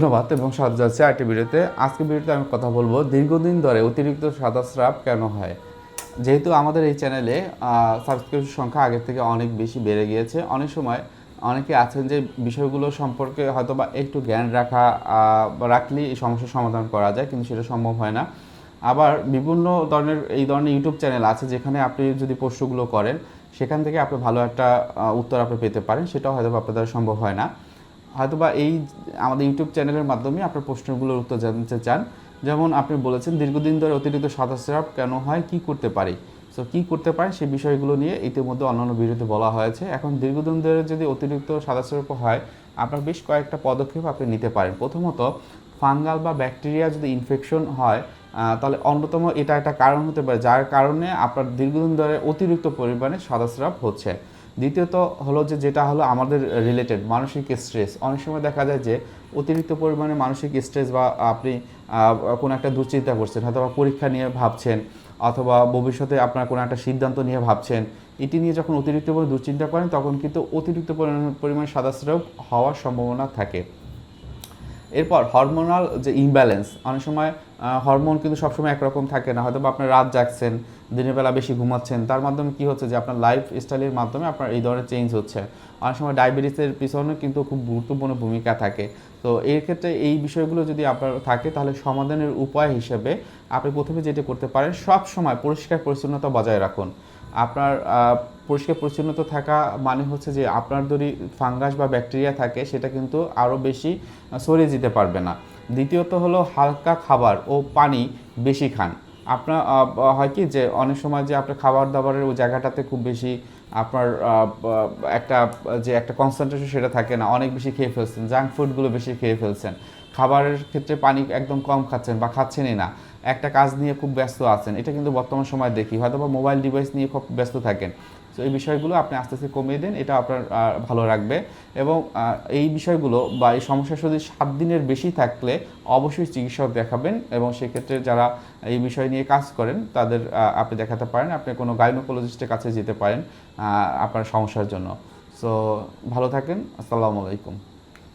ধন্যবাদ এবং স্বাগত যাচ্ছে আরেকটি ভিডিওতে। আজকে ভিডিওতে আমি কথা বলব, দীর্ঘদিন ধরে অতিরিক্ত সাদা স্রাব কেন হয়? যেহেতু আমাদের এই চ্যানেলে সাবস্ক্রিপশন সংখ্যা আগের থেকে অনেক বেশি বেড়ে গিয়েছে। অনেক সময় অনেকে আছেন যে বিষয়গুলো সম্পর্কে হয়তো বা একটু জ্ঞান রাখা রাখলেই এই সমস্যার সমাধান করা যায়, কিন্তু সেটা সম্ভব হয় না। আবার বিভিন্ন ধরনের এই ধরনের ইউটিউব চ্যানেল আছে যেখানে আপনি যদি প্রশ্নগুলো করেন, সেখান থেকে আপনি ভালো একটা উত্তর আপনি পেতে পারেন, সেটাও হয়তো আপনার দ্বারা সম্ভব হয় না। হয়তোবা এই আমাদের ইউটিউব চ্যানেলের মাধ্যমে আপনার প্রশ্নগুলোর উত্তর জানতে চান। যেমন আপনি বলেছেন, দীর্ঘদিন ধরে অতিরিক্ত সাদা কেন হয়, কি করতে পারি? সো কি করতে পারে সেই বিষয়গুলো নিয়ে ইতিমধ্যে অন্যান্য ভিডিওতে বলা হয়েছে। এখন দীর্ঘদিন ধরে যদি অতিরিক্ত সাদা হয়, আপনার বেশ কয়েকটা পদক্ষেপ আপনি নিতে পারেন। প্রথমত, ফাঙ্গাল বা ব্যাকটেরিয়া যদি ইনফেকশন হয় তাহলে অন্যতম এটা একটা কারণ হতে পারে, যার কারণে আপনার দীর্ঘদিন ধরে অতিরিক্ত পরিমাণে সাদা হচ্ছে। দ্বিতীয়ত হলো যে যেটা হলো আমাদের রিলেটেড মানসিক স্ট্রেস অনেক সময় দেখা যায় যে অতিরিক্ত পরিমাণে মানসিক স্ট্রেস বা আপনি কোনো একটা দুশ্চিন্তা করছেন হয়তো পরীক্ষা নিয়ে ভাবছেন, অথবা ভবিষ্যতে আপনার কোনো একটা সিদ্ধান্ত নিয়ে ভাবছেন, এটি নিয়ে যখন অতিরিক্ত পরিমাণে দুশ্চিন্তা করেন, তখন কিন্তু অতিরিক্ত পরিমাণ- পরিমাণে সাদাস্রাব হওয়ার সম্ভাবনা থাকে। এরপর হরমোনাল যে ইমব্যালেন্স অনেক সময় হরমোন কিন্তু সবসময় একরকম থাকে না। হয়তো আপনার রাত জাগছেন, দিনের বেলা বেশি ঘুমাচ্ছেন, তার মাধ্যমে কি হচ্ছে যে আপনার লাইফ স্টাইলের মাধ্যমে আপনার এই ধরনের চেঞ্জ হচ্ছে। অনেক সময় ডায়াবেটিসের পিছনে কিন্তু খুব গুরুত্বপূর্ণ ভূমিকা থাকে। তো এর ক্ষেত্রে এই বিষয়গুলো যদি আপনার থাকে, তাহলে সমাধানের উপায় হিসেবে আপনি প্রথমে যেটা করতে পারেন সব সময় পরিষ্কার পরিচ্ছন্নতা বজায় রাখুন। আপনার পরিষ্কার পরিচ্ছন্নতা থাকা মানে হচ্ছে যে আপনার যদি ফাঙ্গাস বা ব্যাকটেরিয়া থাকে, সেটা কিন্তু আরও বেশি ছড়িয়ে যেতে পারবে না। দ্বিতীয়ত হলো হালকা খাবার ও পানি বেশি খান। আপনার হয় কি যে অনেক সময় যে আপনার খাবার দাবারের ওই জায়গাটাতে খুব বেশি আপনার একটা, যে একটা কনসেন্ট্রেশন সেটা থাকে না, অনেক বেশি খেয়ে ফেলছেন জাঙ্ক ফুডগুলো বেশি খেয়ে ফেলছেন। খাবারের ক্ষেত্রে পানি একদম কম খাচ্ছেন বা খাচ্ছেনই না। একটা কাজ নিয়ে খুব ব্যস্ত আছেন, এটা কিন্তু বর্তমান সময় দেখি হয়তো বা মোবাইল ডিভাইস নিয়ে খুব ব্যস্ত থাকেন। তো এই বিষয়গুলো আপনি আস্তে আস্তে কমিয়ে দিন, এটা আপনার ভালো রাখবে এবং এই বিষয়গুলো বা এই সমস্যা যদি সাত দিনের বেশি থাকলে অবশ্যই চিকিৎসক দেখাবেন এবং সেক্ষেত্রে যারা এই বিষয় নিয়ে কাজ করেন, তাদের আপনি দেখাতে পারেন, আপনি কোনো গাইনোকোলজিস্টের কাছে যেতে পারেন আপনার সমস্যার জন্য। সো ভালো থাকেন, আসসালামু আলাইকুম।